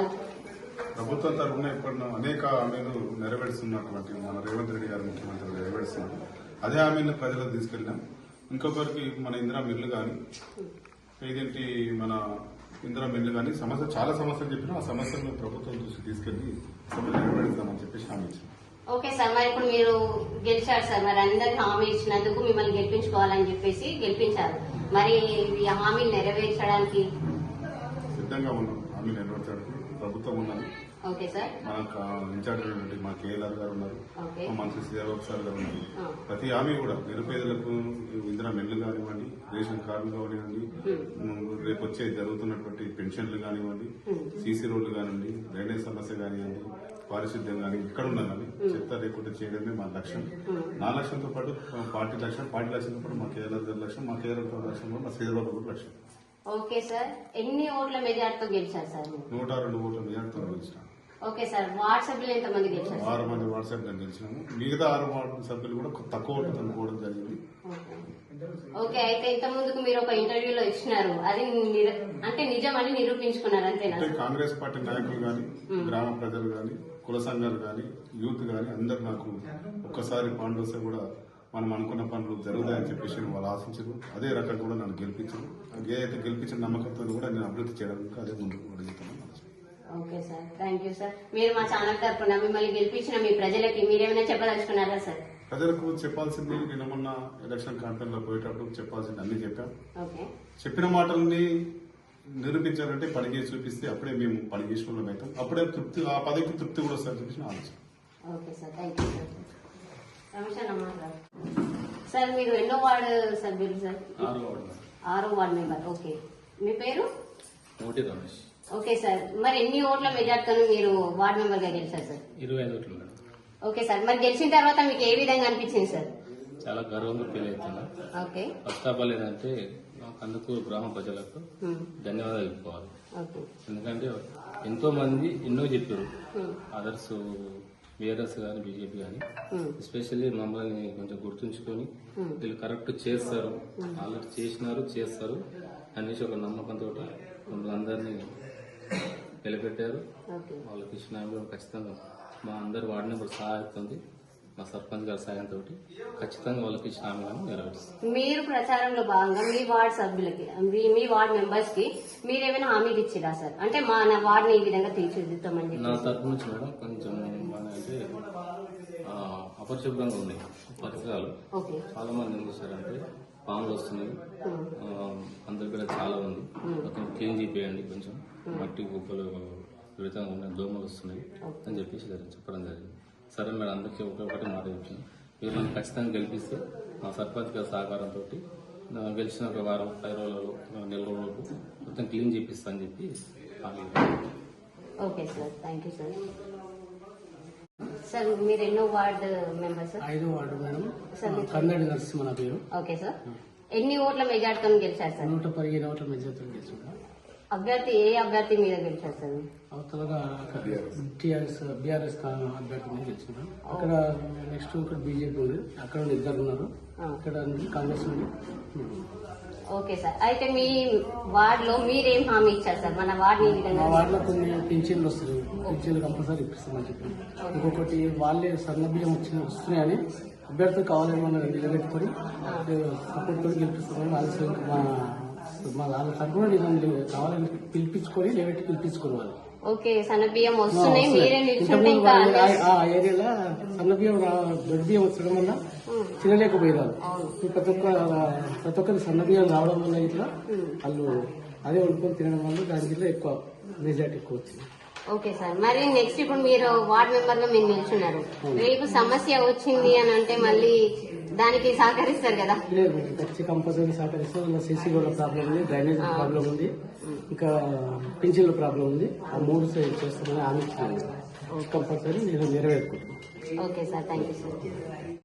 ఉంటారు ప్రభుత్వం తరఫున ఇప్పుడు అనేక హామీలు నెరవేరుస్తున్నటువంటి మన రేవంత్ రెడ్డి గారు ముఖ్యమంత్రి నెరవేరుస్తున్నారు. అదే హామీలను ప్రజలకు తీసుకెళ్ళినాం ఇంకొకరికి మన ఇందిరా మిల్లు కానీ ఏదేంటి మన ఇందిరా మిల్లు కానీ సమస్య చాలా సమస్యలు చెప్పినా ఆ సమస్యలను ప్రభుత్వం దృష్టికి తీసుకెళ్ళి సమస్య నెరవేరుస్తామని చెప్పేసి హామీ ఇచ్చాం. ఓకే సార్ మరి ఇప్పుడు మీరు గెలిచారు సార్. మరి అందరికి హామీ ఇచ్చినందుకు మిమ్మల్ని గెలిపించుకోవాలని చెప్పేసి గెలిపించారు. మరి ఈ హామీలు నెరవేర్చడానికి సిద్ధంగా ఉన్నాం. హామీ నెరవేర్చడానికి ప్రభుత్వం ఉన్నది. మనకు ఇన్ఛార్జ్ అయినటువంటి మా కేఎల్ఆర్ గారు ఉన్నారు. మా మంత్రి శ్రీరాబాబు సార్ గారు ఉన్నారు. ప్రతి హామీ కూడా నిరుపేదలకు ఇందిరా మెల్లు కానివ్వండి రేషన్ కార్డులు కానివ్వండి రేపు వచ్చే జరుగుతున్నటువంటి పెన్షన్లు కానివ్వండి సీసీ రోడ్లు కానివ్వండి డ్రైనేజ్ సమస్య కానివ్వండి పారిశుద్ధ్యం కానీ ఇక్కడ ఉన్నా కానీ చెత్త లేకుండా చేయడమే మా లక్ష్యం. నా లక్ష్యంతో పాటు పార్టీ లక్ష్యం పార్టీ లక్ష్యంతో పాటు మా కేఎల్ఆర్ గారి లక్ష్యం మా గారి లక్ష్యం కూడా మా శ్రీరాబాబు గారి లక్ష్యం. Okay sir. ఎన్ని ఓట్ల మెజార్టీతో గెలిచారు సార్ నూట రెండు ఓట్ల మెజార్టీతో గెలిచినాం. Okay sir. వాట్సాప్లో ఎంతమంది గెలిచారు? ఆరు మంది వాట్సాప్లో గెలిచినాము. మిగతా ఆరు వార్డు సభ్యులు కూడా తక్కువ ఓట్లు తనుకోవడం జరిగింది. ఓకే. అయితే ఇంత ముందుకు మీరు ఒక ఇంటర్వ్యూలో ఇచ్చినారు. అది అంటే నిజం అని నిరూపించుకున్నారు అంతేనా అంటే కాంగ్రెస్ పార్టీ నాయకులు గాని గ్రామ ప్రజలు గాని కుల సంఘాలు గాని యూత్ గాని అందరు నాకు ఒక్కసారి పాండు వస్తే కూడా మనం అనుకున్న పనులు జరుగుతాయని చెప్పేసి వాళ్ళు ఆశించరు. అదే రకంగా కూడా నన్ను గెలిపించరు. ఏ అయితే గెలిపించిన నమ్మకంతో కూడా నేను అభివృద్ధి చేయడానికి అదే ముందుకు అడుగుతున్నాను okay sir. Thank you sir. మీరు మా ఛానల్ తరఫున మిమ్మల్ని గెలిపించిన మీ ప్రజలకి మీరేమైనా చెప్పదలుచుకున్నారా సార్? ప్రజలకు చెప్పాల్సింది నిన్న మొన్న ఎలక్షన్ క్యాంపెయిన్లో పోయేటప్పుడు చెప్పాల్సింది అన్ని చెప్పాం. ఓకే. చెప్పిన మాటల్ని నిరూపించాలంటే పని చేసి చూపిస్తే అప్పుడే మేము పని చేసిన అవుతాం అప్పుడే తృప్తి ఆ పదవికి తృప్తి కూడా వస్తుందని చెప్పేసి నా ఆలోచన. Okay sir. Thank you sir sir మీరు ఎన్నో వార్డు సభ్యులు సార్? ఆరో వార్డు మెంబర్ ఓకే. మీ పేరు? రమేష్. Okay sir. మరి ఎన్ని ఓట్ల మెజార్టీతో మీరు వార్డు మెంబర్గా గెలిచారు సార్? ఇరవై ఐదు ఓట్లు ఓకే సార్. మరి గెలిచిన తర్వాత మీకు ఏ విధంగా అనిపించింది సార్? చాలా గర్వంగా ఫీల్ అవుతున్నా ఓకే. ఫస్ట్ ఆఫ్ ఆల్ ఏంటంటే అందుకు గ్రామ ప్రజలకు. ధన్యవాదాలు చెప్పుకోవాలి. ఓకే. ఎందుకంటే ఎంతో మంది ఎన్నో చెప్పారు. అదర్స్ బీఆర్ఎస్ కానీ బీజేపీ కానీ. ఎస్పెషల్లీ మమ్మల్ని కొంచెం గుర్తుంచుకొని. వీళ్ళు కరెక్ట్ చేస్తారు. ఆల్రెడీ చేసినారు చేస్తారు అనేసి ఒక నమ్మకంతో మమ్మల్ని అందరినీ నిలబెట్టారు. వాళ్ళకి ఇచ్చిన ఖచ్చితంగా మా అందరి వార్డు నెంబర్ సహాయతుంది మా సర్పంచ్ గారి సాయంతో ఖచ్చితంగా వాళ్ళకి ఇచ్చిన హామీలను నెరవేరుస్తాం. మీరు ప్రచారంలో భాగంగా మీ వార్డ్ సభ్యులకి మీ వార్డ్ మెంబర్స్కి మీరేమైనా హామీలు ఇచ్చిరా సార్? అంటే మా నా వార్డుని ఈ విధంగా తీర్చిదిద్దామని నా తరపు నుంచి మేడం కొంచెం అపరిశుభ్రంగా ఉన్నాయి పరిసరాలు. చాలా మంది ఏం చేశారంటే పాములు వస్తున్నాయి. అందరి కూడా చాలా ఉంది. మొత్తం క్లీన్ చేయండి కొంచెం. మట్టి గుప్పలు విడతంగా ఉన్నాయి. దోమలు వస్తున్నాయి అని చెప్పేసి చెప్పడం జరిగింది. సరే మేడం అందరికీ ఒక్కొక్కటి మాట చెప్పాను మీరు నన్ను ఖచ్చితంగా గెలిపిస్తే మా సర్పంచ్ గారి సహకారంతో గెలిచిన ఒక వారం పది రోజులలో నెల రోజులకు మొత్తం క్లీన్ చేపిస్తా అని చెప్పి. Okay sir. Thank you sir. Sir మీరు ఎన్నో వార్డ్ మెంబర్ సార్? ఐదో ward madam. Sir Kannadi Narasimha నా పేరు. Okay sir. ఎన్ని ఓట్ల మెజార్టీతో గెలిచారు సార్? నూట పదిహేను ఓట్ల మెజార్టీ గెలిచింది అభ్యర్థి ఏ అభ్యర్థి మీద గెలిచారు సార్? అవతలగా టీఆర్ఎస్ బీఆర్ఎస్ అభ్యర్థి మీద గెలిచింది. అక్కడ నెక్స్ట్ ఇక్కడ బీజేపీ ఉంది. అక్కడ ఇద్దరు ఉన్నారు. నుండి కాంగ్రెస్ ఉన్నారు. Okay sir. అయితే మీ వార్డ్లో మీరేం హామీ ఇచ్చారు సార్? మన వార్డుని ఈ మా వార్డులో కొన్ని పింఛన్లు వస్తాయి పింఛన్లు కంపల్సరీ ఇప్పిస్తామని చెప్పి. ఇంకొకటి వాళ్ళే సన్న బియ్యం వచ్చిన వస్తున్నాయని అభ్యర్థులు కావాలని మనం నిలబెట్టుకొని సపోర్ట్ కూడా గెలిపిస్తామని వాళ్ళ మా మా వాళ్ళ తరఫున నేను కావాలని పిలిపించుకొని నిలబెట్టి పిలిపించుకోవాలి వాళ్ళు ఓకే సన్న బియ్యం వస్తున్నాయి మీరే నిల్చుంటే ఇంకా ఆ- ఏరియాలో సన్న బియ్యం రా- దొడ్డు బియ్యం వచ్చడం వల్ల తినలేకపోయేవారు ఇప్పుడు ప్రతి ఒక్క ప్రతి ఒక్కరి సన్న బియ్యం రావడం వల్ల ఇట్లా వాళ్ళు అదే వండుకొని తినడం వల్ల ఇట్లా ఎక్కువ మెజార్టీ ఎక్కువ వచ్చింది. ఓకే సార్ మరి నెక్స్ట్ ఇప్పుడు మీరు వార్డ్ మెంబర్గా మీరు నిల్చున్నారు. రేపు సమస్య వచ్చింది అని అంటే మళ్ళీ దానికి సహకరిస్తారు కదా. లేదు ఖచ్చితంగా కంపల్సరీ సహకరిస్తాం ఇలా సీసీ రోడ్ల ప్రాబ్లం ఉంది డ్రైనేజ్ ప్రాబ్లం ఉంది ఇంకా పింఛన్ల ప్రాబ్లం ఉంది. ఆ మూడు సైడ్ చేస్తామని ఇచ్చినాను కంపల్సరీ నేను నెరవేర్చుకుంటున్నాను okay sir thank you sir.